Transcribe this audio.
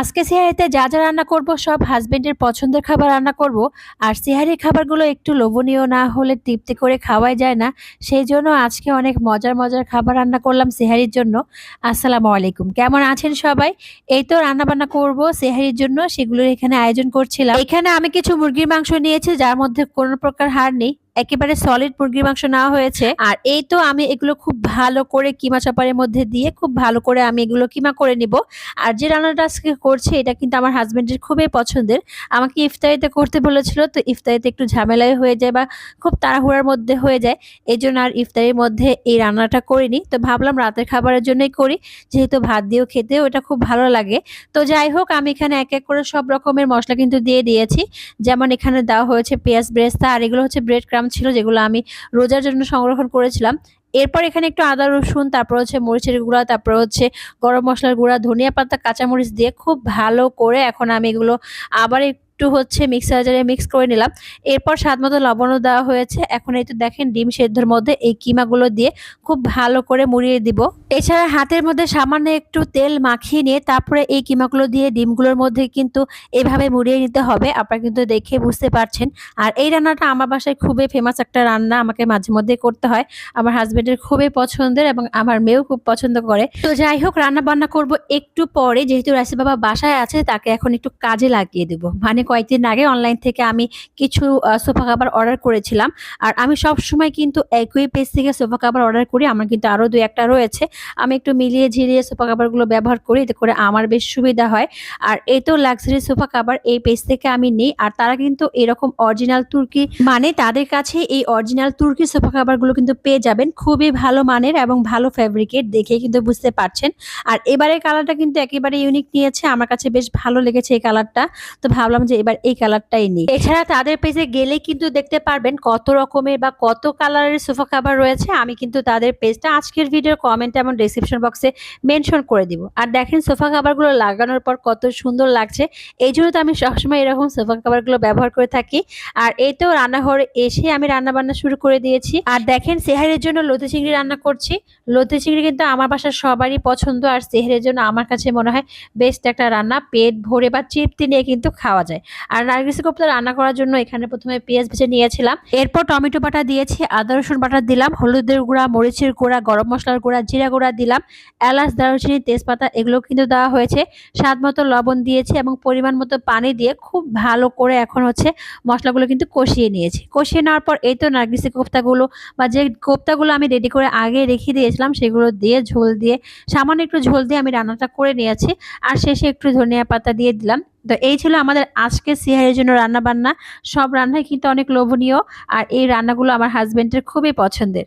আজকে সিহারিতে যা যা রান্না করব, সব হাজবেন্ডের পছন্দের খাবার রান্না করব। আর সিহারির খাবারগুলো একটু লোভনীয় না হলে তৃপ্তি করে খাওয়াই যায় না। সেই জন্য আজকে অনেক মজার মজার খাবার রান্না করলাম সিহারির জন্য। আসসালামু আলাইকুম। কেমন আছেন সবাই? এই তো রান্না বান্না করব সিহারির জন্য। সেগুলোর এখানে আয়োজন করছিলাম। এখানে আমি কিছু মুরগির মাংস নিয়েছি, যার মধ্যে কোনো প্রকার হার নেই। একেবারে সলিড মুরগির মাংস নেওয়া হয়েছে। আর এই তো আমি এগুলো খুব ভালো করে কিমা চাপারের মধ্যে দিয়ে খুব ভালো করে আমি এগুলো কিমা করে নিব। আর যে রান্নাটা আজকে করছে, এটা কিন্তু আমার হাজব্যান্ডের খুবই পছন্দের। আমাকে ইফতারিতে করতে বলেছিল, তো ইফতারিতে একটু ঝামেলায় হয়ে যায় বা খুব তাড়াহুড়ার মধ্যে হয়ে যায়। এই জন্য আর ইফতারির মধ্যে এই রান্নাটা করিনি। তো ভাবলাম রাতের খাবারের জন্যই করি, যেহেতু ভাত দিয়েও খেতে ওটা খুব ভালো লাগে। তো যাই হোক, আমি এখানে এক এক করে সব রকমের মশলা কিন্তু দিয়ে দিয়েছি। যেমন এখানে দেওয়া হয়েছে পেঁয়াজ ব্রেস্তা, আর এগুলো হচ্ছে ব্রেড ক্রাম ছিল যেগুলো আমি রোজার জন্য সংরক্ষণ করেছিলাম। এরপর এখানে একটু আদা, রসুন, তারপর হচ্ছে মরিচের গুঁড়া, তারপর হচ্ছে গরম মশলার গুঁড়া, ধনিয়া পাতা, কাঁচামরিচ দিয়ে খুব ভালো করে এখন আমি এগুলো আবার একটু হচ্ছে মিক্সার জারে মিক্স করে নিলাম। এরপর স্বাদ মতো লবণও দেওয়া হয়েছে। এখন এই তো দেখেন ডিম সেদ্ধর মধ্যে এই কিমাগুলো দিয়ে খুব ভালো করে মুড়িয়ে দিব। এছাড়া হাতের মধ্যে সামান্য একটু তেল মাখিয়ে নিয়ে তারপরে এই কিমাগুলো দিয়ে ডিমগুলোর মধ্যে কিন্তু এভাবে মুড়িয়ে নিতে হবে। আপনারা কিন্তু দেখে বুঝতে পারছেন। আর এই রান্নাটা আমার বাসায় খুবই ফেমাস একটা রান্না। আমাকে মাঝে মধ্যে করতে হয়। আমার হাজবেন্ডের খুবই পছন্দের এবং আমার মেয়েও খুব পছন্দ করে। তো যাই হোক রান্না বান্না করব একটু পরে। যেহেতু রাসি বাবা বাসায় আছে, তাকে এখন একটু কাজে লাগিয়ে দেবো। মানে কয়েকদিন আগে অনলাইন থেকে আমি কিছু সোফা কাভার অর্ডার করেছিলাম। আর আমি সব সময় কিন্তু একই পেজ থেকে সোফা কাভার অর্ডার করি। আমার কিন্তু আরও দু একটা রয়েছে। আমি একটু মিলিয়ে ঝিরিয়ে সোফা কাভারগুলো ব্যবহার করি। এতে করে আমার বেশ সুবিধা হয়। আর এই তো লাক্সারি সোফা কাভার এই পেজ থেকে আমি নিই। আর তারা কিন্তু এরকম অরিজিনাল তুর্কি মানে তাদের কাছে এই অরিজিনাল তুর্কি সোফা কাভারগুলো কিন্তু পেয়ে যাবেন। খুবই ভালো মানের এবং ভালো ফ্যাব্রিকের দেখে কিন্তু বুঝতে পারছেন। আর এবারের কালারটা কিন্তু একেবারে ইউনিক নিয়েছে। আমার কাছে বেশ ভালো লেগেছে এই কালারটা তো ভাবলাম যে এবার এই কালারটাই নিই। এছাড়া তাদের পেজে গেলে কিন্তু দেখতে পারবেন কত রকমের বা কত কালারের সোফা কাভার রয়েছে। আমি কিন্তু তাদের পেজটা আজকের ভিডিওর কমেন্ট এবং ডিসক্রিপশন বক্সে মেনশন করে দিব। আর দেখেন সোফা কাভারগুলো লাগানোর পর কত সুন্দর লাগছে। এই জন্য তো আমি সবসময় এরকম সোফা কাভারগুলো ব্যবহার করে থাকি। আর এই তো রান্নাঘরে এসে আমি রান্না বান্না শুরু করে দিয়েছি। আর দেখেন সেহারের জন্য লতি চিংড়ি রান্না করছি। লতি চিংড়ি কিন্তু আমার বাসার সবারই পছন্দ। আর সেহারের জন্য আমার কাছে মনে হয় বেস্ট একটা রান্না। পেট ভরে বা চিপতি নিয়ে কিন্তু খাওয়া যায়। আর নার্গিস কোপ্তা রান্না করার জন্য এখানে প্রথমে পেঁয়াজ ভেজে নিয়েছিলাম। এরপর টমেটো বাটা দিয়েছি, আদা, রসুন বাটা দিলাম, হলুদের গুঁড়া, মরিচের গুঁড়া, গরম মশলার গুঁড়া, জিরা গুঁড়া দিলাম, এলাচ, দারুচিনি, তেজপাতা এগুলো কিন্তু দেওয়া হয়েছে। স্বাদ মতো লবণ দিয়েছি এবং পরিমাণ মতো পানি দিয়ে খুব ভালো করে এখন হচ্ছে মশলাগুলো কিন্তু কষিয়ে নিয়েছি। কষিয়ে নেওয়ার পর এই তো নার্গিসি কোপ্তাগুলো বা যে কোপ্তাগুলো আমি রেডি করে আগে রেখে দিয়েছিলাম সেগুলো দিয়ে ঝোল দিয়ে সামান্য একটু ঝোল দিয়ে আমি রান্নাটা করে নিয়েছি। আর শেষে একটু ধনিয়া পাতা দিয়ে দিলাম। তো এই ছিল আমাদের আজকে সিহারের জন্য রান্না বান্না সব রান্নাই কিন্তু অনেক লোভনীয় আর এই রান্নাগুলো আমার হাজব্যান্ডের খুবই পছন্দের।